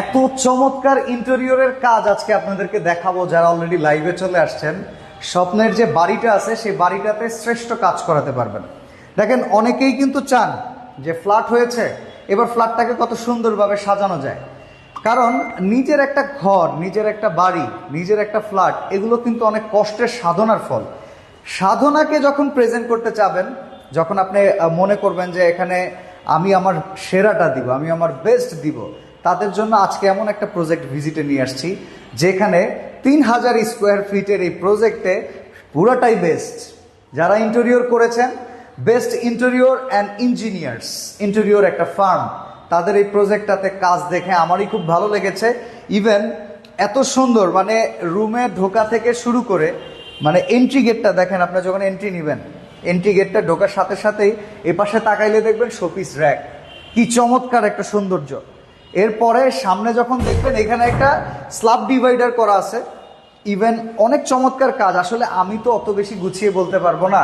এত চমৎকার ইন্টেরিয়রের কাজ আজকে আপনাদেরকে দেখাবো যারা অলরেডি লাইভে চলে আসছেন। স্বপ্নের যে বাড়িটা আছে, সেই বাড়িটাতে শ্রেষ্ঠ কাজ করাতে পারবেন। দেখেন, অনেকেই কিন্তু চান যে ফ্ল্যাট হয়েছে, এবার ফ্ল্যাটটাকে কত সুন্দরভাবে সাজানো যায়। কারণ নিজের একটা ঘর, নিজের একটা বাড়ি, নিজের একটা ফ্ল্যাট এগুলো কিন্তু অনেক কষ্টের সাধনার ফল। সাধনাকে যখন প্রেজেন্ট করতে চাবেন, যখন আপনি মনে করবেন যে এখানে আমি আমার সেরাটা দিব, আমি আমার বেস্ট দিব তাদের জন্য আজকে এমন একটা প্রজেক্ট ভিজিটে নিয়ে আসছি, যেখানে তিন হাজার স্কোয়ার ফিটের এই প্রজেক্টে পুরোটাই বেস্ট যারা ইন্টেরিয়র করেছেন best interior and engineers interior একটা ফার্ম তাদের এই প্রজেক্টটাতে কাজ দেখে আমারই খুব ভালো লেগেছে। ইভেন এত সুন্দর মানে রুমে ঢোকা থেকে শুরু করে মানে এন্ট্রি গেটটা দেখেন আপনার যখন এন্ট্রি নেবেন এন্ট্রি গেটটা ঢোকার সাথে সাথেই এপাশে তাকাইলে দেখবেন শোপিস র্যাক কি চমৎকার একটা সৌন্দর্য। এরপরে সামনে যখন দেখবেন এখানে একটা স্ল্যাব ডিভাইডার করা আছে। ইভেন অনেক চমৎকার কাজ। আসলে আমি তো অত বেশি গুছিয়ে বলতে পারব না।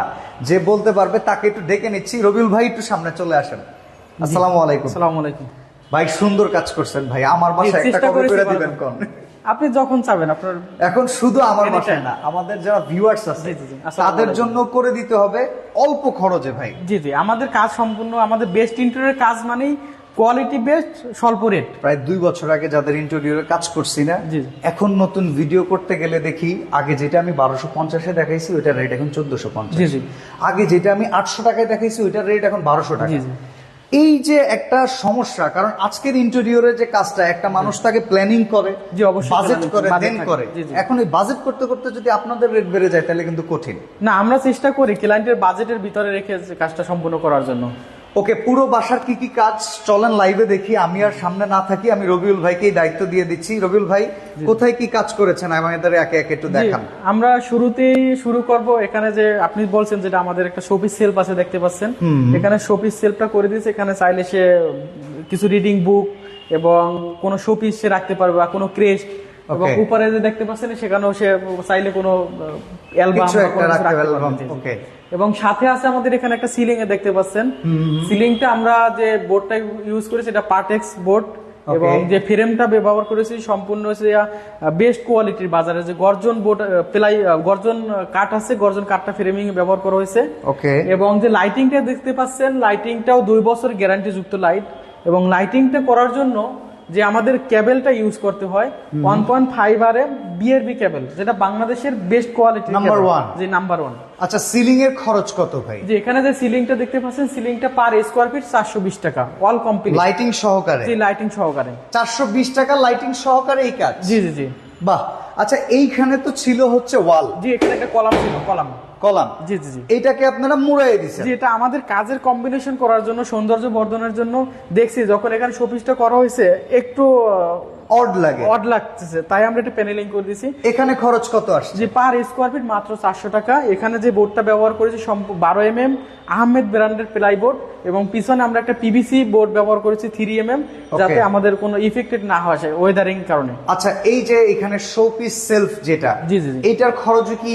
যে বলতে পারবে তাকে একটু ডেকে নিচ্ছি। রবিউল ভাই একটু সামনে চলে আসেন। আসসালামু আলাইকুম। আসসালামু আলাইকুম। ভাই সুন্দর কাজ করছেন ভাই। আমার বাসায় একটা কবে করে। দিবেন কোন? আপনি যখন চাবেন আপনার এখন শুধু আমার. বাসায় না আমাদের যারা ভিউয়ার্স আছে তাদের জন্য করে দিতে হবে অল্প খরচে ভাই। জি জি। আমাদের কাজ সম্পূর্ণ আমাদের বেস্ট ইন্টেরিয়র কাজ মানেই কোয়ালিটি বেস্ট স্বল্প রেট প্রায় দুই বছর আগে যাদের ইন্টারভিউরে কাজ করছি না এখন নতুন ভিডিও করতে গেলে দেখি আগে যেটা আমি বারোশো পঞ্চাশে দেখাইছি ওইটার রেট এখন চোদ্দশো পঞ্চাশ। আগে যেটা আমি আটশো টাকায় দেখাইছি ওইটার রেট এখন বারোশো টাকা। এই যে একটা সমস্যা কারণ আজকের ইন্টেরিয়রের যে কাজটা একটা মানুষ তাকে প্ল্যানিং করে বাজেট করে দেন করে। এখন এই বাজেট করতে করতে যদি আপনাদের রেট বেড়ে যায় তাহলে কিন্তু কঠিন। না আমরা চেষ্টা করি ক্লায়েন্টের বাজেটের ভিতরে রেখে কাজটা সম্পূর্ণ করার জন্য। ওকে পুরো বাসার কি কি কাজ চলেন লাইভে দেখি আমি আর সামনে না থাকি আমি রবিউল ভাইকেই দায়িত্ব দিয়ে দিচ্ছি। রবিউল ভাই কোথায় কি কাজ করেছেন? আমাদের একে একে একটু দেখান। আমরা শুরুতেই শুরু করব এখানে যে আপনি বলছেন যেটা আমাদের একটা শোপিস সেলফ আছে দেখতে পাচ্ছেন। এখানে শোপিস সেলফটা করে দিয়েছে। এখানে চাইলে সে কিছু রিডিং বুক এবং কোনো শোপিস সে রাখতে পারবে বা কোনো ক্রেস্ট এবং উপরে যে দেখতে পাচ্ছেন সেখানেও সে চাইলে কোনো অ্যালবাম. এবং সাথে আছে আমাদের এখানে একটা সিলিং এ দেখতে পাচ্ছেন। সিলিংটা আমরা যে বোর্ডটা ইউজ করি সেটা পার্টেক্স বোর্ড এবং যে ফ্রেমটা ব্যবহার করেছি সম্পূর্ণ হচ্ছে বেস্ট কোয়ালিটির বাজারে। যে গর্জন বোর্ড প্লাই গর্জন কাঠ আছে গর্জন কাঠটা ফ্রেমিং ব্যবহার করা হয়েছে। ওকে এবং যে লাইটিংটা দেখতে পাচ্ছেন লাইটিংটাও দুই বছর গ্যারান্টি যুক্ত লাইট এবং লাইটিংটা করার জন্য যে আমাদের কেবেলটা ইউজ করতে হয় one point five R M BRB cable যেটা বাংলাদেশের বেস্ট কোয়ালিটি নাম্বার ওয়ান যে নাম্বার ওয়ান আচ্ছা সিলিং এর খরচ কত ভাই? যে এখানে যে সিলিংটা দেখতে পাচ্ছেন সিলিংটা পার স্কোয়ার ফিট চারশো বিশ টাকা অল কমপ্লিট লাইটিং সহকারে? জি লাইটিং সহকারে। চারশো বিশ টাকা লাইটিং সহকারে এই কাজ? জি জি জি। বাহ আচ্ছা এইখানে তো ছিল হচ্ছে ওয়াল। জি এখানে একটা কলাম ছিল কলাম। কলাম। জি জি জি। এটাকে আপনারা মুড়াই দিয়েছেন জি এটা আমাদের কাজের কম্বিনেশন করার জন্য সৌন্দর্য বর্ধনের জন্য দেখছি যখন এখানে শোপিসটা করা হয়েছে একটু অড লাগে। অড লাগতেছে তাই আমরা এটা প্যানেলিং করে দিয়েছি এখানে খরচ কত আসছে? যে পার স্কোয়ার ফিট মাত্র চারশো টাকা। এখানে যে বোর্ডটা ব্যবহার করেছি বারো এম এম আহমেদ ব্র্যান্ডের প্লাই বোর্ড এবং পিছনে আমরা একটা পিভিসি বোর্ড ব্যবহার করেছি থ্রি এম এম যাতে আমাদের কোনো ইফেক্টেড না হয় ওয়েদারিং কারণে। আচ্ছা এই যে এখানে শোপিস সেলফ যেটা জি, জি, এটার খরচ কি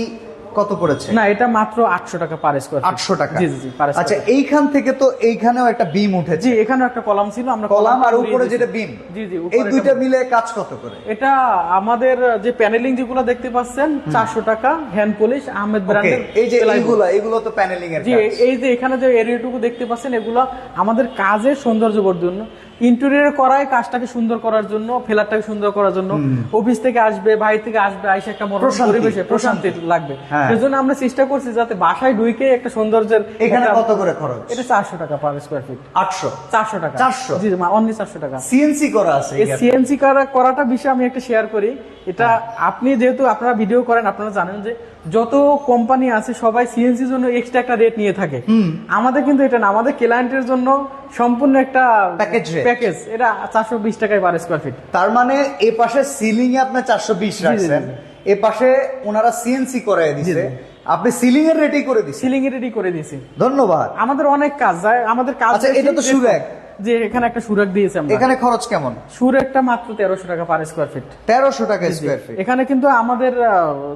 কত পড়েছে? না এটা মাত্র আটশো টাকা পার স্কোয়ার আটশো টাকা। জি জি পার আচ্ছা এইখান থেকে তো এইখানেও একটা বিম উঠেছে। জি এখানেও একটা কলাম ছিল আমরা কলাম আর উপরে যেটা বিম জি জি এই দুইটা মিলে কাজ কত করে? এটা আমাদের যে প্যানেলিং যেগুলো দেখতে পাচ্ছেন চারশো টাকা হ্যান্ড পলিশ আহমেদ ব্র্যান্ডের এই যে। এইগুলো এগুলো তো প্যানেলিং এর জি এই যে এখানে যে এরিয়াটুকু দেখতে পাচ্ছেন এগুলো আমাদের কাজের সৌন্দর্য বর্ধনের জন্য ইন্টেরিয়র করায় কাজটাকে সুন্দর করার জন্য ফ্ল্যাটটাকে সুন্দর করার জন্য। অফিস থেকে আসবে বাইরে থেকে আসবে আইসে একটা মনোরম পরিবেশে প্রশান্তি। লাগবে। হ্যাঁ। সেজন্য আমরা চেষ্টা করছি যাতে বাসায় ঢুকে একটা সৌন্দর্যের এখানে কত করে খরচ? এটা চারশো টাকা পার স্কোয়ার ফিট আটশো? চারশো টাকা। 400? জি অনলি চারশো টাকা। সিএনসি করা আছে এই সিএনসি করাটা বিষয়ে আমি একটা শেয়ার করি। এটা আপনি যেহেতু আপনারা ভিডিও করেন আপনারা জানেন যে যত কোম্পানি আছে সবাই সিএনসির জন্য এক্সট্রা একটা রেট নিয়ে থাকে। আমাদের কিন্তু এটা না। আমাদের ক্লায়েন্টের জন্য সম্পূর্ণ একটা rate। প্যাকেজ এটা চারশো বিশ টাকায় পার স্কোয়ার ফিট তার মানে এ পাশে সিলিং এ আপনার চারশো বিশ রাখছেন। এ পাশে ওনারা সিএনসি করে দিছে। আপনি সিলিং এর রেডি করে দিচ্ছেন সিলিং এ রেডি করে দিয়েছি ধন্যবাদ। আমাদের অনেক কাজ যায়। আমাদের কাজ আচ্ছা, এটা তো যে- সুরাক। যে এখানে একটা সুরাক দিয়েছে আমরা। এখানে খরচ কেমন? সুরাকটা মাত্র তেরোশো টাকা পার স্কোয়ার ফিট তেরোশো টাকা স্কোয়ার ফিট এখানে কিন্তু আমাদের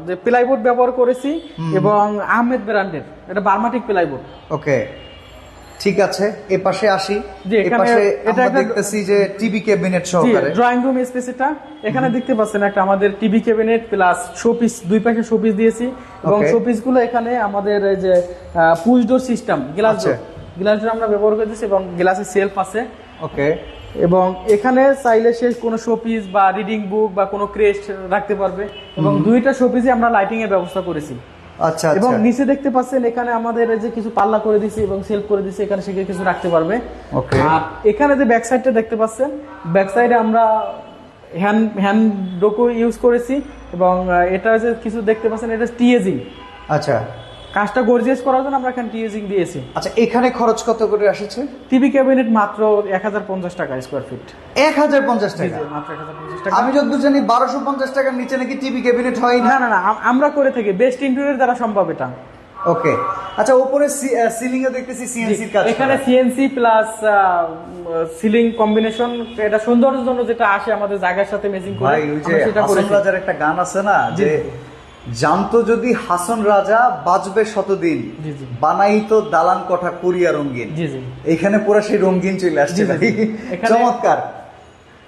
যে প্লাইবোর্ড ব্যবহার করেছি এবং আহমেদ ব্র্যান্ডের এটা বার্মাটিক প্লাইবোর্ড ওকে। ঠিক আছে এ পাশে আসি। এখানে এটা দেখতেছি যে টিভি ক্যাবিনেট সহকারে। ড্রয়িং রুম স্পেস এটা। এখানে দেখতে পাচ্ছেন একটা আমাদের টিভি ক্যাবিনেট প্লাস শোপিস দুই পাশে শোপিস দিয়েছি। এবং. শোপিসগুলো এখানে আমাদের যে push door system glass. Door glass door আমরা ব্যবহার করে দিচ্ছি এবং গ্লাসের সেলফ আছে। ওকে। এবং এখানে চাইলে সে কোনো শোপিস বা রিডিং বুক বা কোনো ক্রেস্ট রাখতে পারবে। এবং দুইটা শোপিসে আমরা লাইটিং এর ব্যবস্থা করেছি। আচ্ছা এবং আচ্ছা নিচে দেখতে পাচ্ছেন এখানে আমাদের যে কিছু পাল্লা করে দিছি এবং সেলফ করে দিছি এখানে সে কিছু রাখতে পারবে। ওকে। আর এখানে যে ব্যাক সাইডটা দেখতে পাচ্ছেন ব্যাক সাইডে আমরা হ্যান্ড হ্যান্ড ডোকো ইউজ করেছি এবং এটা যে কিছু দেখতে পাচ্ছেন এটা টিএজিং আচ্ছা। কাজটা গর্জিয়াস করার জন্য আমরা এখানে টিএজিং দিয়েছি। আচ্ছা এখানে খরচ কত করে টিভি ক্যাবিনেট মাত্র এক হাজার পঞ্চাশ টাকা স্কোয়ার ফিট এক হাজার পঞ্চাশ টাকা? মাত্র এক হাজার পঞ্চাশ টাকা। আমি যতদূর জানি বারোশো পঞ্চাশ টাকার নিচে নাকি টিভি ক্যাবিনেট হয় না। না না আমরা করে থাকি। বেস্ট ইন্টেরিয়র দ্বারা সম্ভব এটা। ওকে আচ্ছা উপরে সিলিং এ দেখতেছি সিএনসির কাজ এখানে। সিএনসি প্লাস সিলিং কম্বিনেশন এটা সৌন্দর্যের জন্য যেটা আসে আমাদের জায়গার সাথে ম্যাচিং করে সেটা একটা গান আছে না যে। জানতো যদি হাসন রাজা বাজবে শতদিন জি, জি। বানাই তো দালান কোঠা কোরিয়া রঙ্গিন এখানে পুরা সেই রঙ্গিন চলে আসছে। চমৎকার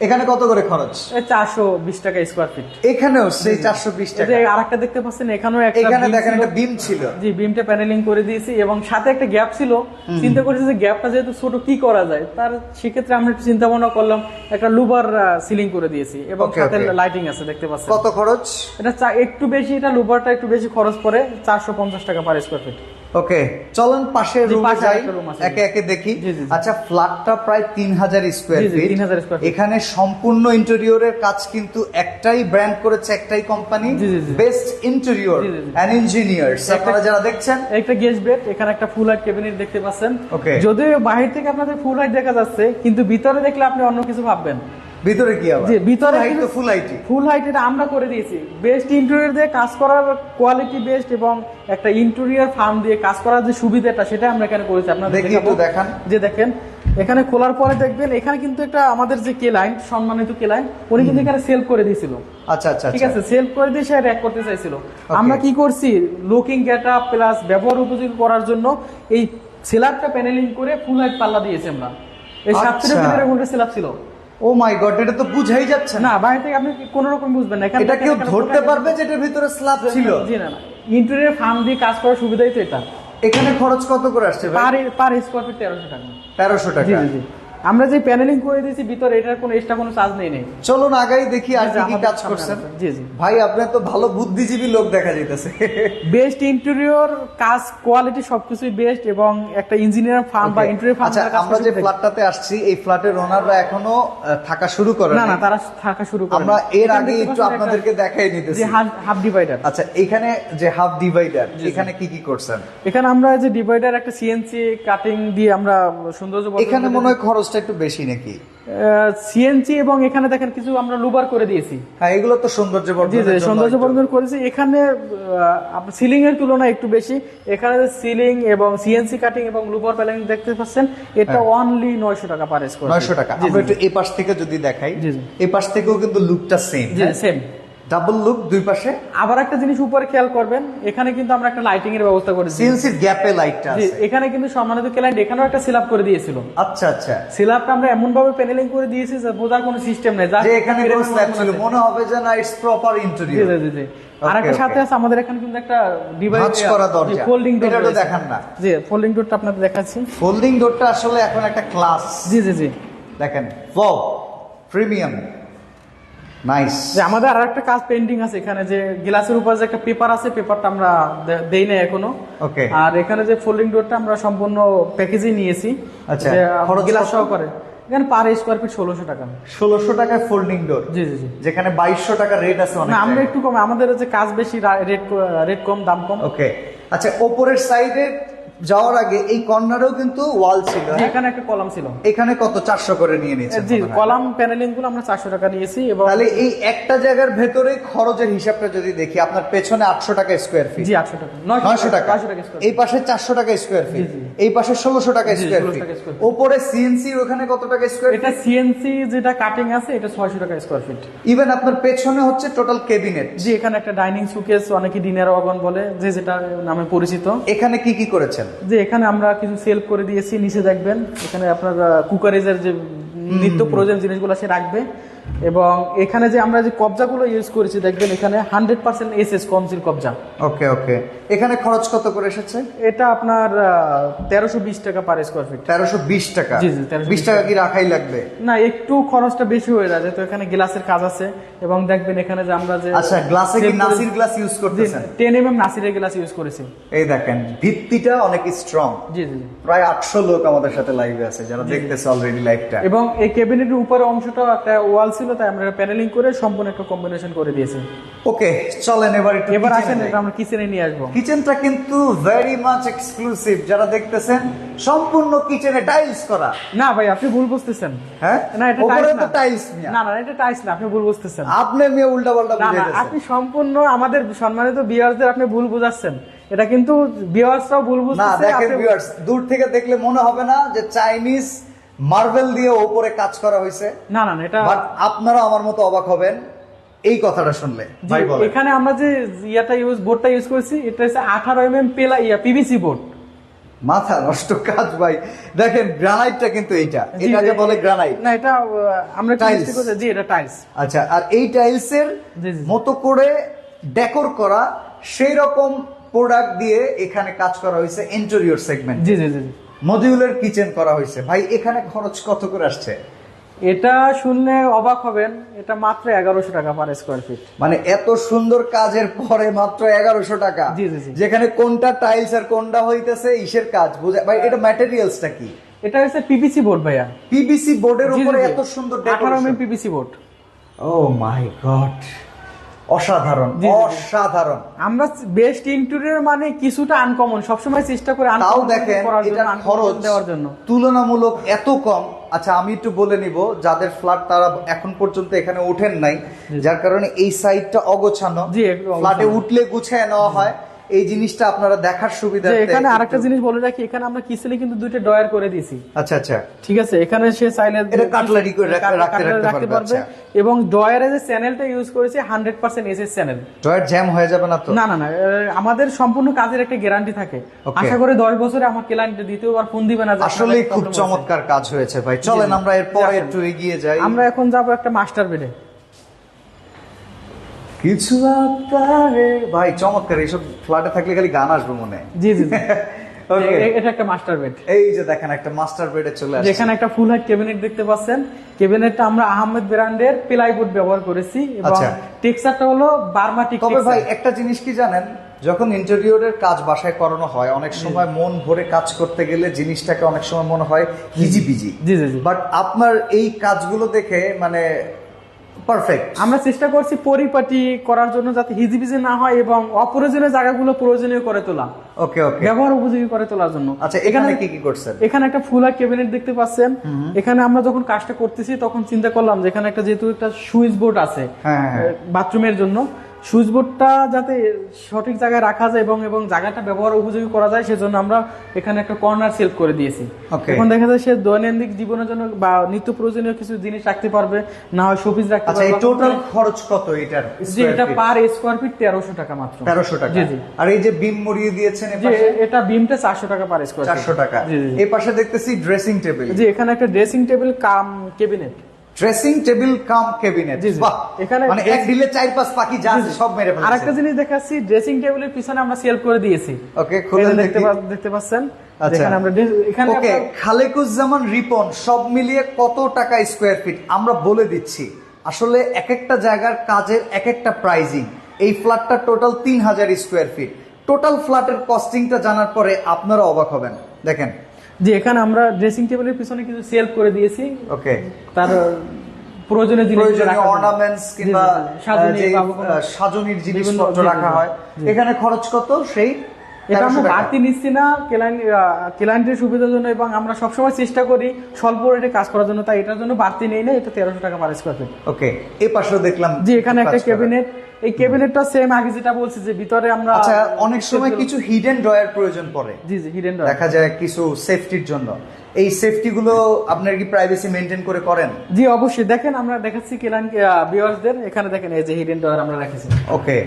এখানে কত করে খরচ? চারশো বিশ টাকা স্কোয়ার ফিট এখানেও সেই চারশো বিশ টাকা। আর একটা দেখতে পাচ্ছেন এখানেও এখানে দেখেন একটা বিম ছিল। জি বিমটা প্যানেলিং করে দিয়েছি এবং সাথে একটা গ্যাপ ছিল। চিন্তা করেছি যে গ্যাপটা যেহেতু ছোট কি করা যায়? তার সেক্ষেত্রে আমরা একটু চিন্তা ভাবনা করলাম একটা লুবার সিলিং করে দিয়েছি এবং সাথে. লাইটিং আছে দেখতে পাচ্ছেন। কত খরচ? এটা একটু বেশি এটা লুবারটা একটু বেশি খরচ পড়ে চারশো পঞ্চাশ টাকা পার স্কোয়ার ফিট ওকে চলেন পাশে জি, রুমে যাই। একে একে দেখি। আচ্ছা ফ্ল্যাটটা প্রায় তিন হাজার স্কোয়ার ফিট 3000 square feet। এখানে সম্পূর্ণ ইন্টেরিয়রের কাজ কিন্তু একটাই ব্র্যান্ড করেছে একটাই company. Best interior. And engineers আপনারা যারা দেখছেন একটা গেস্ট বেড এখানে একটা ফুল হাইট ক্যাবিনেট দেখতে পাচ্ছেন Okay. যদিও বাহির থেকে আপনাদের ফুল হাইট দেখা যাচ্ছে কিন্তু ভিতরে দেখলে আপনি অন্য কিছু ভাববেন ভিতরে কি জি, ভিতরে হাইট ফুল হাইটি ফুল হাইট এটা আমরা করে দিয়েছি। বেস্ট ইন্টেরিয়র দিয়ে কাজ করার কোয়ালিটি বেস্ট এবং একটা ইন্টেরিয়র ফার্ম দিয়ে কাজ করার যে সুবিধাটা সেটা আমরা এখানে করেছি। আপনাদের দেখি একটু দেখান। যে দেখেন এখানে খোলার পরে দেখবেন এখানে কিন্তু একটা আমাদের যে কে লাইন সম্মানিত কে লাইন উনি কিন্তু এখানে সেল করে দিয়েছিল। আচ্ছা আচ্ছা ঠিক আচ্ছা। আছে সেল করে দিয়ে সে র্যাক করতে চাইছিল। আমরা কি করছি? লুকিং গেট আপ প্লাস ব্যবহার উপযোগী করার জন্য এই সেলারটা প্যানেলিং করে ফুল হাইট পাল্লা দিয়েছি আমরা। এই আচ্ছা। সাতটা ভিতরে কোনটা সেলার ছিল। ও মাই গড এটা তো বুঝাই যাচ্ছে না। বাইরে থেকে আপনি কোন রকম বুঝবেন না এটা কেউ ধরতে পারবে যে এটার ভিতরে স্ল্যাব ছিল? জি না না। ইন্টেরিয়র ফার্ম দিয়ে কাজ করার সুবিধাই তো এটা। এখানে খরচ কত করে আসছে পার পার স্কোয়ার ফিট তেরোশো টাকা। তেরোশো টাকা। জি জি। আমরা যে প্যানেলিং করে দিয়েছি ভিতরে এটার কোনো এক্সট্রা কোনো চার্জ নেই নেই। চলুন আগাই দেখি আর কি কাজ করছেন। জি, জি। ভাই আপনার তো ভালো বুদ্ধিজীবী লোক দেখা যাইতেছে। বেস্ট ইন্টেরিয়র কাজ কোয়ালিটি সবকিছুই বেস্ট এবং একটা ইঞ্জিনিয়ার ফার্ম বা ইন্টেরিয়র ফার্ম আচ্ছা আমরা যে ফ্ল্যাটটাতে আসছি এই ফ্ল্যাটের ওনাররা এখনও থাকা শুরু করে না না তারা থাকা শুরু করে আমরা এর আগে একটু আপনাদেরকে দেখাই নিতেছি। যে হাফ ডিভাইডার আচ্ছা এখানে যে হাফ ডিভাইডার এখানে কি কি করছেন? এখানে আমরা যে ডিভাইডার একটা সিএনসি কাটিং দিয়ে আমরা সৌন্দর্য এখানে মনে হয় খরচটা একটু বেশি নাকি? সিএনসি এবং এখানে দেখেন কিছু আমরা লুবার করে দিয়েছি। হ্যাঁ এগুলো তো সৌন্দর্য জি সৌন্দর্য বর্ধন করেছি। এখানে সিলিং এর তুলনায় একটু বেশি। এখানে সিলিং এবং সিএনসি কাটিং এবং লুবার প্যালেং দেখতে পাচ্ছেন এটা অনলি নয়শো টাকা পার স্কোয়ার নয়শো টাকা। আমরা একটু এই পাশ থেকে যদি দেখাই। এই পাশ থেকেও কিন্তু লুকটা সেম জি সেম ডাবল লুক দুই পাশে। আবার একটা জিনিস উপরে খেয়াল করবেন এখানে কিন্তু আমরা একটা লাইটিং এর ব্যবস্থা করেছি সিএনসির গ্যাপে লাইটটা আছে। এখানে কিন্তু সম্মানিত ক্লায়েন্ট এখানেও একটা সিলাপ করে দিয়েছিল। আচ্ছা আচ্ছা। সিলাপটা আমরা এমন ভাবে প্যানেলিং করে দিয়েছি যে বোঝার কোনো সিস্টেম নেই। যা এখানে কোনো স্ল্যাব ছিল মনে হবে যে না ইটস প্রপার ইন্টেরিয়র জি জি জি আর একটা সাথে আছে আমাদের এখানে কিন্তু একটা ডিভাইস করা দরজা। ফোল্ডিং ডোর এটা দেখান না। জি ফোল্ডিং ডোরটা আপনাদের দেখাচ্ছি। ফোল্ডিং ডোরটা আসলে এখন একটা ক্লাস জি জি জি। দেখেন ওয়াও প্রিমিয়াম নাইস আমাদের আর একটা কাজ পেন্ডিং আছে এখানে যে গ্লাসের উপর যে একটা পেপার আছে পেপারটা আমরা দেই না এখনও। Okay. আর এখানে যে ফোল্ডিং ডোরটা আমরা সম্পূর্ণ প্যাকেজই নিয়েছি। আচ্ছা, গ্লাস? সহকারে। এখানে পার স্কোয়ার ফিট ষোলোশো টাকা। ষোলোশো টাকায় ফোল্ডিং ডোর জি জি জি। যেখানে বাইশশো টাকা রেট আছে অনেক আমরা একটু কম আমাদের যে কাজ বেশি রেট রেট কম দাম কম। ওকে আচ্ছা ওপরের সাইডে যাওয়ার আগে এই কর্নারেও কিন্তু ওয়াল ছিল হ্যাঁ? এখানে একটা কলাম ছিল। এখানে কত? চারশো করে নিয়ে নিয়েছেন জি কলাম প্যানেলিংগুলো আমরা চারশো টাকা নিয়েছি এবং তাহলে এই একটা জায়গার ভেতরে খরচের হিসাবটা যদি দেখি আপনার পেছনে আটশো টাকা স্কোয়ার ফিট জি আটশো টাকা। নয়শো টাকা টাকা। এই পাশে চারশো টাকা স্কোয়ার ফিট। এই পাশে ষোলোশো টাকা স্কোয়ার ফিট। ওপরে সিএনসি ওখানে কত টাকা স্কোয়ার এটা সিএনসি যেটা কাটিং আছে এটা ছয়শো টাকা স্কোয়ার ফিট ইভেন আপনার পেছনে হচ্ছে টোটাল কেবিনেট জি এখানে একটা ডাইনিং সুকেস অনেকে ডিনার ওয়াগন বলে যে যেটা নামে পরিচিত। এখানে কি কি করেছেন? যে এখানে আমরা কিছু সেল করে দিয়েছি নিচে দেখবেন। এখানে আপনার কুকারেজের যে নিত্য প্রয়োজন জিনিসগুলো সে রাখবে। এবং এখানে যে আমরা যে কবজাগুলো ইউজ করেছি দেখবেন এখানে হান্ড্রেড পার্সেন্ট এস এস কমসিল কবজা। ওকে ওকে এখানে খরচ কত করে এসেছে? এটা আপনার তেরোশো বিশ টাকা পার স্কোয়ার ফিট তেরোশো বিশ টাকা? জি, জি, 1320 বিশ টাকা কি রাখাই লাগবে? না একটু খরচটা বেশি হয়ে যায় তো এখানে গ্লাসের কাজ আছে এবং দেখবেন এখানে যে আমরা যে আচ্ছা গ্লাসে কি নাসির গ্লাস ইউজ করতেছেন? টেন এম এম নাসিরের গ্লাস ইউজ করেছি। এই দেখেন ভিত্তিটা অনেক স্ট্রং জি জি জি। প্রায় আটশো লোক আমাদের সাথে লাইভে আছে যারা দেখতেছে অলরেডি লাইভটা এবং এই ক্যাবিনেটের উপরে অংশটা একটা ওয়াল ছিল তাই আমরা প্যানেলিং করে সম্পূর্ণ একটা কম্বিনেশন করে দিয়েছি। ওকে চলেন এবার একটু এবার আসেন এটা আমরা কিচেনে নিয়ে আসব। কিচেনটা কিন্তু ভেরি মাচ এক্সক্লুসিভ যারা দেখতেছেন সম্পূর্ণ কিচেনে টাইলস করা। না ভাই আপনি ভুল বুঝতেছেন। হ্যাঁ? না এটা টাইলস না। টাইলস না না এটা টাইলস না আপনি ভুল বুঝতেছেন। আপনি মেয়ে উল্টা পাল্টা বুঝাইতেছেন। আপনি সম্পূর্ণ আমাদের সম্মানিত বিয়ার্সদের আপনি ভুল বুঝাচ্ছেন। এটা কিন্তু বিয়ার্সরাও ভুল বুঝতেছে না দেখেন ভিউয়ার্স দূর থেকে দেখলে মনে হবে না যে চাইনিজ মার্বেল দিয়ে উপরে কাজ করা হয়েছে। না না না, এটা বাট আপনারা আমার মতো অবাক হবেন। এই কথাটা শুনলে। জি, ভাই বলেন। এখানে আমরা যে ইয়াটা ইউজ বোর্ডটা ইউজ করেছি এটা হচ্ছে আঠারো এম এম পেলা ইয়া পিভিসি বোর্ড মাথা নষ্ট কাজ ভাই। দেখেন গ্রানাইটটা কিন্তু এইটা। এটাকে বলে গ্রানাইট না এটা আমরা। টাইলস জি এটা টাইলস আচ্ছা আর এই টাইলসের। মতো করে ডেকোর করা সেই রকম প্রোডাক্ট দিয়ে এখানে কাজ করা হয়েছে ইন্টেরিয়র সেগমেন্ট জি জি জি জি। মডিউলার কিচেন করা হয়েছে। ভাই এখানে খরচ কত করে আসছে? এটা শুনলে অবাক হবেন এটা মাত্র এগারোশো টাকা পার স্কোয়ার ফিট মানে এত সুন্দর কাজের পরে মাত্র এগারোশো টাকা। যেখানে কোনটা টাইলস আর কোনটা হইতেছে ইসের কাজ বুঝা ভাই এটা ম্যাটেরিয়ালসটা কি? এটা হচ্ছে পিভিসি বোর্ড ভাইয়া। পিবিসি বোর্ডের উপরে এত সুন্দর decoration PVC board oh my God অসাধারণ। অসাধারণ। আমরা বেস্ট ইন্টেরিয়র মানে কিছুটা আনকমন সবসময় চেষ্টা করে তাও দেখেন uncommon খরচ দেওয়ার জন্য। তুলনামূলক এত কম। আচ্ছা আমি একটু বলে নিব যাদের ফ্ল্যাট তারা এখন পর্যন্ত এখানে ওঠেন নাই যার কারণে এই সাইডটা অগোছানো। ফ্ল্যাটে উঠলে গুছিয়ে নেওয়া হয়। এই জিনিসটা আপনারা দেখার সুবিধা এখানে আরেকটা জিনিস বলে রাখি এখানে আমরা কিসেলে কিন্তু দুইটা ডয়ার করে দিয়েছি। আচ্ছা আচ্ছা। ঠিক আছে এখানে সে চাইলে এটা cutlery করে রাখতে- রাখতে পারবে, আচ্ছা। এবং ডয়ারে যে চ্যানেলটা ইউজ করেছে hundred percent SS channel drawer jam হয়ে যাবে না তো? না না না আমাদের সম্পূর্ণ কাজের একটা গ্যারান্টি থাকে। আশা করি দশ বছরে আমার ক্লায়েন্ট দ্বিতীয়বার ফোন দিবে না একটা খুব চমৎকার কাজ হয়েছে ভাই। চলেন আমরা এরপরে। একটু এগিয়ে যাই। আমরা এখন যাব একটা মাস্টার বেডে কিছু আপনারে ভাই চমৎকার এইসব ফ্ল্যাটে থাকলে খালি গান আসবে মনে। জি জি এটা একটা মাস্টার বেড এই যে দেখেন একটা মাস্টার বেডে চলে আসছে। যেখানে একটা ফুল হাইট ক্যাবিনেট দেখতে পাচ্ছেন। ক্যাবিনেটটা আমরা আহমেদ ব্র্যান্ডের প্লাইউড ব্যবহার করেছি এবং আচ্ছা। টেক্সচারটা হলো বার্মাটিক তবে ভাই একটা জিনিস কি জানেন? যখন ইন্টেরিয়রের কাজ বাসায় করানো হয় অনেক সময় মন ভরে কাজ করতে গেলে জিনিসটাকে অনেক সময় মনে হয় হিজিবিজি। জি জি জি। বাট আপনার এই কাজগুলো দেখে মানে পারফেক্ট আমরা চেষ্টা করছি পরিপাটি করার জন্য যাতে হিজিবিজি না হয় এবং অপ্রয়োজনীয় জায়গাগুলো প্রয়োজনীয় করে তোলা। ওকে ওকে ব্যবহার উপযোগী করে তোলার জন্য। আচ্ছা এখানে কি কি করছেন? এখানে একটা ফুল ক্যাবিনেট দেখতে পাচ্ছেন। এখানে আমরা যখন কাজটা করতেছি তখন চিন্তা করলাম যে এখানে একটা যেহেতু একটা সুইচ বোর্ড আছে হ্যাঁ, হ্যাঁ। বাথরুমের জন্য। সুইচ বোর্ডটা যাতে সঠিক জায়গায় রাখা যায় এবং এবং জায়গাটা ব্যবহার উপযোগী করা যায় সেজন্য আমরা এখানে একটা কর্নার সেলফ করে দিয়েছি। এখন দেখা যায় সে দৈনন্দিন জীবনের জন্য বা নিত্য প্রয়োজনীয় কিছু জিনিস রাখতে পারবে না হয় শোপিস রাখতে আচ্ছা পারবে টোটাল খরচ কত এটার যে এটা পার স্কোয়ার ফিট তেরোশো টাকা মাত্র। তেরোশো টাকা। জি জি। আর এই যে বিম মরিয়ে দিয়েছেন যে এপাশে? এটা বিমটা চারশো টাকা পার স্কোয়ার চারশো টাকা। জি জি এই পাশে দেখতেছি ড্রেসিং টেবিল জি এখানে একটা dressing table cum cabinet dressing table cum cabinet এখানে মানে এক দিলে চার পাঁচ পাখি যা সব মেরে ফেলেছে। জিনিস দেখাচ্ছি ড্রেসিং টেবিলের পিছনে আমরা সেল করে দিয়েছি। ওকে খুলে দেখতে দেখি। দেখতে পাচ্ছেন? আচ্ছা। ওকে খালেকুজ্জামান রিপন সব মিলিয়ে কত টাকা স্কোয়ার ফিট আমরা বলে দিচ্ছি আসলে এক একটা জায়গার কাজের এক একটা প্রাইজিং এই ফ্ল্যাটটা টোটাল তিন হাজার স্কোয়ার ফিট টোটাল ফ্ল্যাটের কস্টিংটা জানার পরে আপনারা অবাক হবেন। দেখেন যে এখানে আমরা ড্রেসিং টেবিলের পিছনে কিছু সেল করে দিয়েছি। ওকে তার প্রয়োজনীয় জিনিস প্রয়োজনীয় অর্নামেন্টস কিংবা যে, সাজনির জিনিসপত্র রাখা হয়। এখানে খরচ কত? সেই এটা আমরা বাড়তি নিচ্ছি না। ক্লায়েন্ট ক্লায়েন্টের সুবিধার জন্য এবং আমরা সবসময় চেষ্টা করি স্বল্প রেটে কাজ করার জন্য। তাই এটার জন্য বাড়তি নেই না। এটা তেরোশো টাকা পার স্কোয়ার ফিট ওকে এই পাশেও দেখলাম জি এখানে একটা ক্যাবিনেট এই ক্যাবিনেটটা সেম আগে যেটা বলছি যে ভিতরে আমরা আচ্ছা অনেক সময় কিছু হিডেন ড্রয়ার প্রয়োজন পড়ে। জি জি হিডেন ড্রয়ার দেখা যায় কিছু সেফটির জন্য। এই সেফটি গুলো আপনার কি প্রাইভেসি মেনটেন করে করেন? জি অবশ্যই। দেখেন আমরা দেখাচ্ছি কেলান ভিউয়ার্সদের এখানে দেখেন এই যে হিডেন ড্রয়ার আমরা রেখেছি। ওকে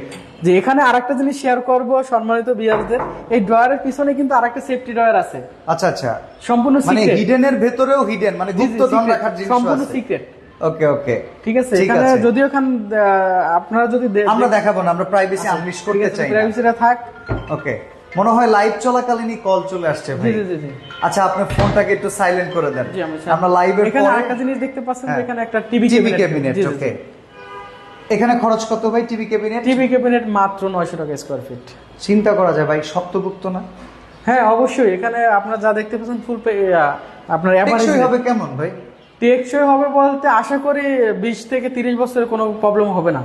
যে এখানে আরেকটা জিনিস শেয়ার করব সম্মানিত ভিউয়ার্সদের এই ড্রয়ারের পিছনে কিন্তু আরেকটা সেফটি ড্রয়ার আছে। আচ্ছা আচ্ছা। সম্পূর্ণ মানে সিক্রেট হিডেনের ভেতরেও হিডেন মানে গুপ্ত ধন রাখার জিনিস সম্পূর্ণ সিক্রেট ওকে ওকে। ঠিক আছে এখানে আছে। যদিও এখান আপনারা যদি আমরা দেখাবো না আমরা প্রাইভেসি আনলিশ করতে চাই privacy-টা থাক। ওকে। মনে হয় লাইভ চলাকালীনই কল চলে আসছে ভাই। আচ্ছা আপনার ফোনটাকে একটু সাইলেন্ট করে দেন। আমরা লাইভের এখানে আরেকটা জিনিস দেখতে পাচ্ছেন হ্যাঁ। এখানে একটা টিভি টিভি ক্যাবিনেট ওকে এখানে খরচ কত ভাই টিভি ক্যাবিনেট টিভি ক্যাবিনেট মাত্র 900 টাকা স্কয়ার ফিট চিন্তা করা যায় ভাই শক্তভুক্ত না? হ্যাঁ অবশ্যই। এখানে আপনারা যা দেখতে পাচ্ছেন ফুল আপনার টেকসই হবে কেমন ভাই? টেকসই হবে বলতে আশা করি 20 থেকে 30 বছরের কোনো প্রবলেম হবে না।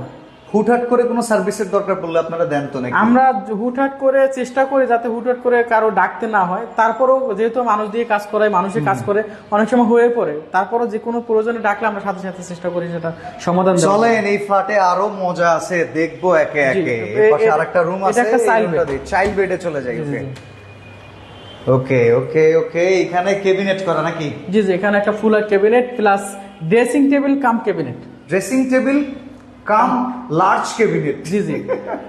হুটহাট করে কোনো সার্ভিসের দরকার পড়লে আপনারা দেন তো নাকি? আমরা হুটহাট করে চেষ্টা করি যাতে হুটহাট করে কারও ডাকতে না হয়। তারপরও যেহেতু মানুষ দিয়ে কাজ করায় মানুষের কাজ করে অনেক সময় হয়ে পড়ে। তারপরও যে কোনো প্রয়োজনে ডাকলে আমরা সাথে সাথে চেষ্টা করি সেটা সমাধান। চলেন এই ফ্ল্যাটে আরও মজা আছে দেখব একে একে। পাশে আরেকটা রুম আছে একটা চাইল্ড বেডে চলে যাই ওকে ওকে ওকে এখানে ক্যাবিনেট করা নাকি? জি জি এখানে একটা full cabinet plus dressing table cum cabinet dressing table cum large cabinet জি জি।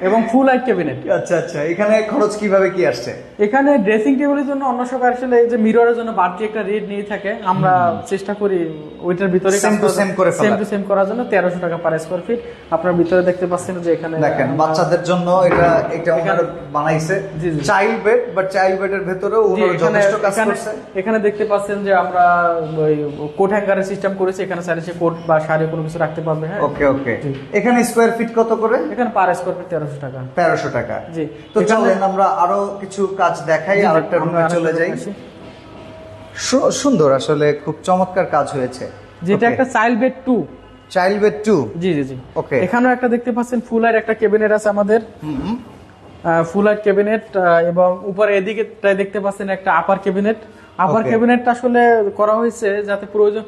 এবং ফুল লাইট ক্যাবিনেট। আচ্ছা আচ্ছা এখানে খরচ কীভাবে কি আসছে? এখানে ড্রেসিং টেবিলের জন্য অন্য সব আসলে এই যে মিররের জন্য বাড়তি একটা রেট নিয়ে থাকে আমরা চেষ্টা করি ওইটার ভিতরে Same to same করে। সেম টু সেম করার জন্য তেরোশো টাকা পার স্কোয়ার ফিট আপনার ভিতরে দেখতে পাচ্ছেন যে এখানে দেখেন বাচ্চাদের জন্য এটা একটা ওনারা বানাইছে। চাইল্ড বেড বাট চাইল্ড বেডের ভেতরেও জি, ওনারা যথেষ্ট কাজ করছে। এখানে দেখতে পাচ্ছেন যে আমরা ওই কোট হ্যাঙ্গারের সিস্টেম করেছি। এখানে চাইলে সে কোট বা শাড়ি কোনো কিছু রাখতে পারবে হ্যাঁ? ওকে ওকে। এখানে স্কোয়ার ফিট কত করে? এখানে পার স্কোয়ার ফিট তেরোশো টাকা। তেরোশো টাকা। জি। তো চলেন আমরা আরও কিছু কাজ দেখাই আরেকটা আমরা রুমে চলে যাই। সুন্দর আসলে খুব চমৎকার কাজ হয়েছে। যেটা একটা child bed to child bed to জি জি জি। ওকে এখানেও একটা দেখতে পাচ্ছেন ফুল আর একটা ক্যাবিনেট আছে আমাদের। ফুল আর ক্যাবিনেট এবং উপরে এদিকেটাই দেখতে পাচ্ছেন একটা আপার ক্যাবিনেট আপার Okay. ক্যাবিনেটটা আসলে করা হয়েছে যাতে প্রয়োজন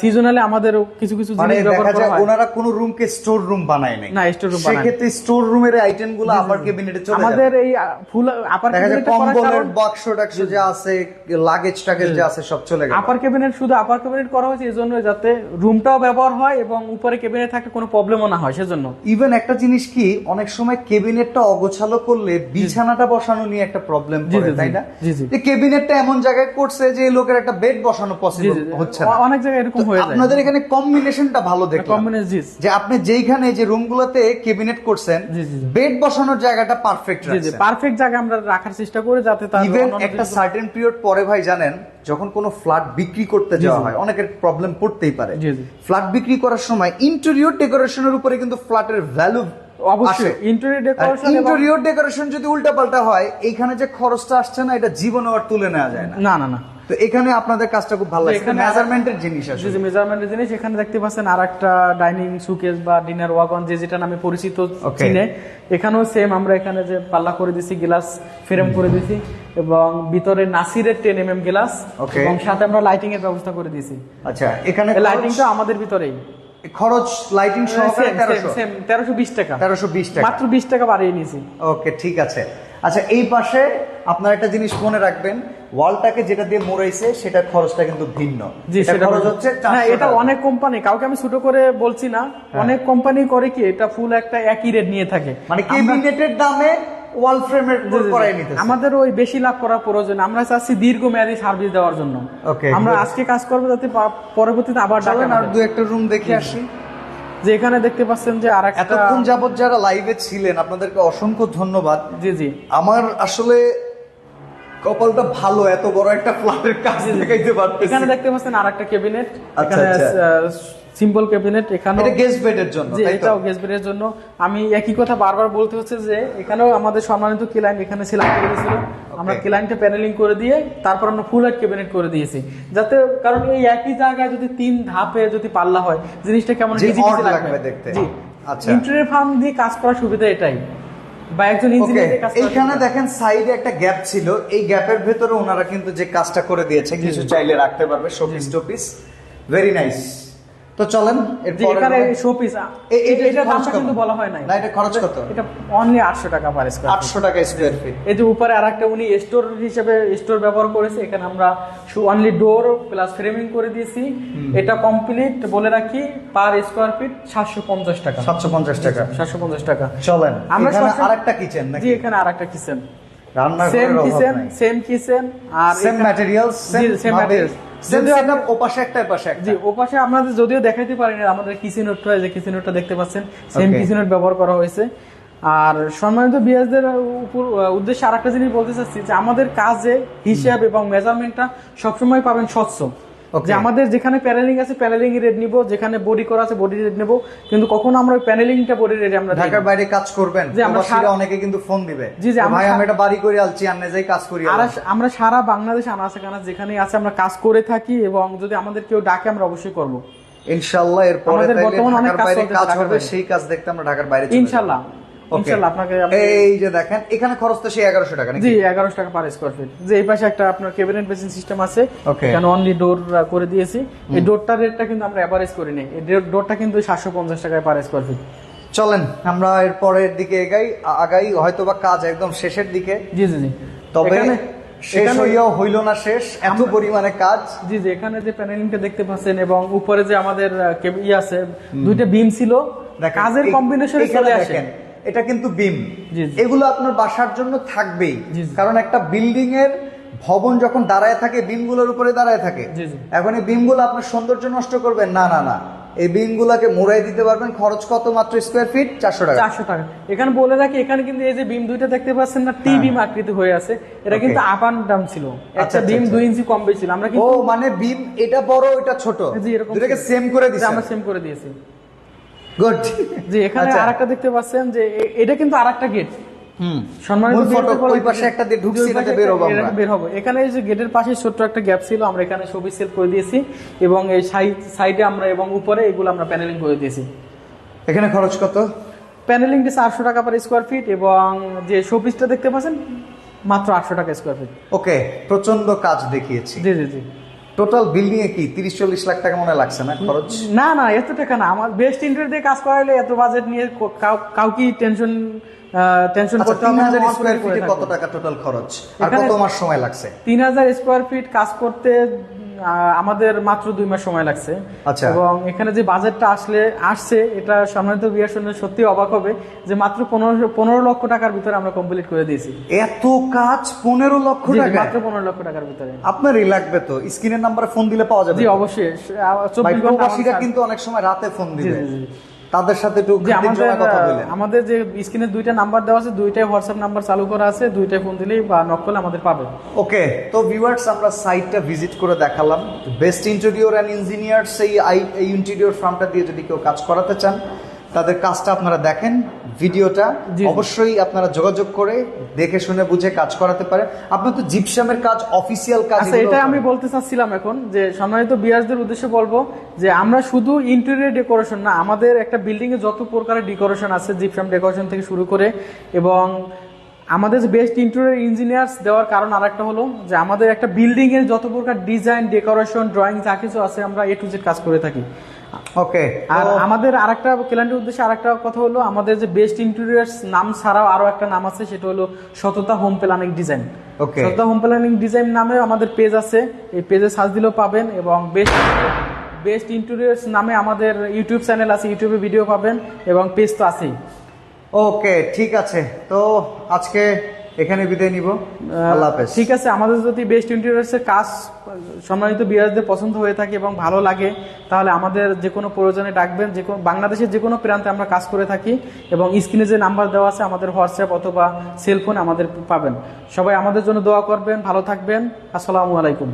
সিজনালে আমাদের কিছু কিছু মানে জিনিস ব্যবহার করা হয়। ওনারা কোন রুমকে স্টোর রুম বানায় নাই। না, store room বানায় সেক্ষেত্রে স্টোর রুমের আইটেমগুলো আপার কেবিনেটে চলে আমাদের এই ফুল আপার যায় ক্যাবিনেটটা করার কম্বলের বাক্স টাক্স যা আছে লাগেজ টাগেজ যা আছে সব চলে গেল। আপার ক্যাবিনেট শুধু আপার ক্যাবিনেট করা হয়েছে এই জন্য যাতে রুমটাও ব্যবহার হয় এবং উপরে ক্যাবিনেট থাকে কোনো প্রবলেমও না হয় সেজন্য। ইভেন একটা জিনিস কি অনেক সময় কেবিনেটটা অগোছালো করলে বিছানাটা বসানো নিয়ে একটা প্রবলেম পড়ে তাই না। যে এমন জায়গায় করছে যে লোকের একটা বেড বসানো পসিবল হচ্ছে না। অনেক জায়গায় এরকম হয়ে যায়। আপনাদের এখানে কম্বিনেশনটা ভালো দেখলাম। কম্বিনেশন যে আপনি যেইখানে যে রুমগুলোতে কেবিনেট করছেন। বেড বসানোর জায়গাটা পারফেক্ট রাখছেন। পারফেক্ট জায়গা আমরা রাখার চেষ্টা করি যাতে তার ইভেন একটা সার্টেন পিরিয়ড পরে ভাই জানেন যখন কোনো ফ্ল্যাট বিক্রি করতে যাওয়া হয় অনেকের প্রবলেম পড়তেই পারে। ফ্ল্যাট বিক্রি করার সময় ইন্টেরিয়র ডেকোরেশনের উপরে কিন্তু ফ্ল্যাটের ভ্যালু অবশ্যই। ইন্টেরিয়র ডেকোরেশন ইন্টেরিয়র ডেকোরেশন যদি উল্টাপাল্টা হয় এইখানে যে খরচটা আসছে না এটা জীবনে আর তুলে নেওয়া যায় না। না না না। তো এখানে আপনাদের কাজটা খুব ভালো লাগছে। মেজারমেন্টের জিনিস জি মেজারমেন্টের জিনিস। এখানে দেখতে পাচ্ছেন আর একটা ডাইনিং সুকেস বা ডিনার ওয়াগন যে যেটা নামে পরিচিত. চিনে। এখানেও সেম আমরা এখানে যে পাল্লা করে দিছি গ্লাস ফ্রেম করে দিছি এবং ভিতরে নাসিরের টেন এম এম গ্লাস. এবং সাথে আমরা লাইটিং এর ব্যবস্থা করে দিয়েছি। আচ্ছা এখানে লাইটিংটা আমাদের ভিতরেই। খরচ লাইটিং তেরোশো। বিশ টাকা। তেরোশো বিশ টাকা। মাত্র বিশ টাকা বাড়িয়ে নিয়েছি। ওকে ঠিক আছে। আচ্ছা এই পাশে আপনার একটা জিনিস মনে রাখবেন ওয়ালটাকে যেটা দিয়ে মোড়াইছে সেটার খরচটা কিন্তু ভিন্ন। জি সেটা খরচ হচ্ছে হ্যাঁ এটা অনেক কোম্পানি কাউকে আমি ছোট করে বলছি না অনেক কোম্পানি করে কি এটা ফুল একটা একই রেট নিয়ে থাকে। মানে কেবিনেটের দামে ওয়াল ফ্রেমের। করাই নিতে আমাদের ওই বেশি লাভ করার প্রয়োজন। আমরা চাচ্ছি দীর্ঘমেয়াদী সার্ভিস দেওয়ার জন্য। আমরা আজকে কাজ করব যাতে পরবর্তীতে আবার ডাকা চলেন আর দু একটা রুম দেখে আসি। যে এখানে দেখতে পাচ্ছেন যে আর এতক্ষণ যাবত যারা লাইভে ছিলেন আপনাদেরকে অসংখ্য ধন্যবাদ। জি জি। আমার আসলে কপালটা ভালো এত বড় একটা ফ্ল্যাটের কাজ দেখাইতে পারতেছি। এখানে দেখতে পাচ্ছেন আর একটা ক্যাবিনেট আচ্ছা, এখানে। সিম্পল ক্যাবিনেট এখানে এটা গেস্ট বেডের জন্য এটাও গেস্ট বেডের জন্য। আমি একই কথা বারবার বলতে হচ্ছে যে এখানেও আমাদের সম্মানিত ক্লায়েন্ট এখানে সিলেক্ট করে দিয়েছিল। আমরা ক্লায়েন্টে প্যানেলিং করে দিয়ে তারপর আমরা ফুল হাইট ক্যাবিনেট করে দিয়েছি। যাতে কারণ এই একই জায়গায় যদি তিন ধাপে যদি পাল্লা হয় জিনিসটা কেমন লাগবে। দেখতে। জি। আচ্ছা। ইন্টারিয়র ফার্ম দিয়ে কাজ করার সুবিধা এটাই। বা একজন ইঞ্জিনিয়ার এইখানে দেখেন সাইডে একটা গ্যাপ ছিল। এই গ্যাপের ভেতরে ওনারা কিন্তু যে কাজটা করে দিয়েছে কিছু চাইলে রাখতে পারবে শোপিস টোপিস ভেরি নাইস তো চলেন এখানে এটা- দামটা কিন্তু বলা হয় নাই। না, এটা খরচ কত? এটা অনলি আটশো টাকা পার স্কোয়ার আটশো টাকা স্কোয়ার ফিট এই যে উপরে আর একটা উনি স্টোর হিসেবে স্টোর ব্যবহার করেছে এখানে আমরা অনলি ডোর প্লাস ফ্রেমিং করে দিয়েছি। এটা কমপ্লিট বলে রাখি পার স্কোয়ার ফিট সাতশো পঞ্চাশ টাকা। সাতশো পঞ্চাশ টাকা। সাতশো পঞ্চাশ টাকা। চলেন আমরা এখানে আরেকটা কিচেন জি এখানে আর একটা কিচেন রান্নার সেম কিচেন সেম কিচেন আর সেম ম্যাটেরিয়ালস সেম। সেম যদিও ওপাশে একটা এপাশে জি ওপাশে আপনাদের যদিও দেখাইতে পারি না আমাদের কিচেন নোট যে নোটটা দেখতে পাচ্ছেন সেম. নোট ব্যবহার করা হয়েছে আর সম্মানিত বিয়াসদের উপর উদ্দেশ্যে আর একটা জিনিস বলতে চাচ্ছি যে আমাদের কাজে হিসাব এবং মেজারমেন্টটা সবসময় পাবেন স্বচ্ছ. যে আমাদের যেখানে প্যানেলিং আছে প্যানেলিং রেট নিব যেখানে বডি করা আছে বডি রেট নেব কিন্তু কখনো আমরা ওই প্যানেলিংটা বডি রেট আমরা ঢাকার বাইরে কাজ করবেন জি, আমরা সারা- অনেকে কিন্তু ফোন দিবে। জি, জি, আমরা ভাই আমি এটা বাড়ি করে আলছি আন্নে যাই কাজ করি আর আমরা সারা বাংলাদেশ আনাচে কানাচ যেখানে আছে আমরা কাজ করে থাকি এবং যদি আমাদের কেউ ডাকে আমরা অবশ্যই করব। ইনশাআল্লাহ এরপরে ঢাকার কাজ বাইরে কাজ হবে সেই কাজ দেখতে আমরা ঢাকার বাইরে চলে আপনাকে এই যে দেখেন এখানে খরচ তো সেই টাকা নাকি? জি টাকা পার স্কোয়ার ফিট যে এই পাশে একটা আপনার ক্যাবিনেট বেসিন সিস্টেম আছে এখানে অনলি ডোর করে দিয়েছি। এই ডোরটার রেটটা কিন্তু আমরা করি নি এই ডোরটা কিন্তু সাতশো পঞ্চাশ টাকায় পার স্কোয়ার ফিট চলেন আমরা এর পরের দিকে এগাই আগাই হয়তো বা কাজ একদম শেষের দিকে। জি জি জি। তবে শেষ হইয়াও হইল না শেষ এত পরিমাণে কাজ। জি জি এখানে যে প্যানেলিংটা দেখতে পাচ্ছেন এবং উপরে যে আমাদের আহ, কেব- ই আছে দুইটা বিম ছিল। কাজের কম্বিনেশন চলে আসে। দেখেন, এটা কিন্তু বিম। এগুলো আপনার বাসার জন্য থাকবেই। কারণ একটা বিল্ডিং এর ভবন যখন দাঁড়ায় থাকে বিমগুলোর উপরে দাঁড়ায় থাকে। এখন এই বিমগুলো আপনার সৌন্দর্য নষ্ট করবেন। না না না। এই বিমগুলোকে মোড়াই দিতে পারবেন। খরচ কত মাত্র স্কোয়ার ফিট চারশো টাকা। চারশো টাকা। এখানে বলে রাখি এখানে কিন্তু এই যে বিম দুইটা দেখতে পাচ্ছেন না টি বিম আকৃতি হয়ে আছে। এটা কিন্তু আপ অ্যান্ড ডাউন ছিল। আচ্ছা, একটা আচ্ছা, বিম আচ্ছা। দুই ইঞ্চি কম বেশি ছিল। আমরা ও মানে বিম এটা বড় এটা ছোট। জি এরকম দুটাকে সেম করে দিচ্ছেন আমরা সেম করে দিয়েছি। গুড যে এখানে আচ্ছা। আরেকটা দেখতে পাচ্ছেন যে এটা কিন্তু আরেকটা গেট হুম। সম্মানিত মূল বিয়ারদের ফটক, বলে ওই পাশে একটা দিয়ে ঢুকছি, যে ওই পাশে এটাতে বের হব আমরা। বের হব। এখানে এই যে গেটের পাশে ছোট্ট একটা গ্যাপ ছিল আমরা এখানে ছবি সেল করে দিয়েছি এবং এই সাইড আমরা এবং উপরে এগুলো আমরা প্যানেলিং করে দিয়েছি। এখানে খরচ কত? প্যানেলিংটা চারশো টাকা পার স্কোয়ার ফিট এবং যে শোপিসটা দেখতে পাচ্ছেন মাত্র আটশো টাকা স্কোয়ার ফিট ওকে প্রচণ্ড কাজ দেখিয়েছি। জি জি জি। টোটাল বিল্ডিং এ কি তিরিশ চল্লিশ লাখ টাকা মনে লাগছে না খরচ? না না এত টাকা না। আমার বেস্ট ইন্টার দিয়ে কাজ করাইলে এত বাজেট নিয়ে কাউকে টেনশন টেনশন করতে হবে না, স্কোয়ার ফিটে কত টাকা টোটাল খরচ? আর কত মাস সময় লাগছে? তিন হাজার স্কোয়ার ফিট কাজ করতে আমাদের মাত্র দুই মাস সময় লাগছে। আচ্ছা। এবং এখানে যে বাজেটটা আসলে আসছে এটা সম্মানিত বিয়ার শুনে সত্যি অবাক হবে যে মাত্র পনেরো পনেরো লক্ষ টাকার ভিতরে আমরা কমপ্লিট করে দিয়েছি। এত কাজ পনেরো লক্ষ টাকা মাত্র পনেরো লক্ষ টাকার ভিতরে। আপনারই লাগবে তো। স্ক্রিনের নাম্বারে ফোন দিলে পাওয়া যাবে জি অবশ্যই। চব্বিশ ঘণ্টা কিন্তু অনেক সময় রাতে ফোন দিয়ে দিবে। তাদের সাথে একটু আমাদের কথা বলেন আমাদের যে স্ক্রিনে দুইটা নাম্বার দেওয়া আছে দুইটাই হোয়াটসঅ্যাপ নাম্বার চালু করা আছে দুইটাই ফোন দিলেই বা নক করলে আমাদের পাবে। ওকে তো ভিউয়ার্স আমরা সাইটটা ভিজিট করে দেখালাম। বেস্ট ইন্টেরিয়র অ্যান্ড ইঞ্জিনিয়ার্স এই ইন্টেরিয়র ফার্মটা দিয়ে যদি কেউ কাজ করাতে চান তাদের কাজটা আপনারা দেখেন। ভিডিওটা। অবশ্যই আপনারা যোগাযোগ করে দেখে শুনে বুঝে কাজ করাতে পারেন আপনার তো জিপসামের কাজ অফিসিয়াল কাজ আচ্ছা এটা আমি বলতে চাচ্ছিলাম এখন যে সম্মানিত বিয়াসদের উদ্দেশ্যে বলব যে আমরা শুধু ইন্টেরিয়র ডেকোরেশন না আমাদের একটা বিল্ডিং এ যত প্রকারের ডেকোরেশন আছে জিপসাম ডেকোরেশন থেকে শুরু করে এবং আমাদের যে বেস্ট ইন্টেরিয়র ইঞ্জিনিয়ার্স দেওয়ার কারণ আরেকটা হলো যে আমাদের একটা বিল্ডিং এর যত প্রকার ডিজাইন ডেকোরেশন ড্রয়িং যা কিছু আছে আমরা এ টু জেড কাজ করে থাকি। ওকে আর আমাদের আরেকটা ক্লায়েন্টের উদ্দেশ্যে আরেকটা কথা হলো আমাদের যে বেস্ট ইন্টেরিয়ার্স নাম ছাড়াও আরও একটা নাম আছে সেটা হলো Satata home planning design Okay. Satata home planning design নামে আমাদের পেজ আছে এই পেজে সার্চ দিলেও পাবেন এবং বেস্ট বেস্ট ইন্টেরিয়ার্স নামে আমাদের ইউটিউব চ্যানেল আছে ইউটিউবে ভিডিও পাবেন এবং পেজ তো আছেই। ওকে ঠিক আছে। তো আজকে এখানে বিদায় নিব। আল্লাহ হাফেজ। ঠিক আছে আমাদের যদি বেস্ট ইন্টেরিয়ার্স এর কাজ সম্মানিত বিরাজদের পছন্দ হয়ে থাকে এবং ভালো লাগে তাহলে আমাদের যে কোনো প্রয়োজনে ডাকবেন যে কোনো বাংলাদেশের যে কোনো প্রান্তে আমরা কাজ করে থাকি এবং স্ক্রিনে যে নাম্বার দেওয়া আছে আমাদের হোয়াটসঅ্যাপ অথবা সেলফোন আমাদের পাবেন। সবাই আমাদের জন্য দোয়া করবেন ভালো থাকবেন। আসসালামু আলাইকুম।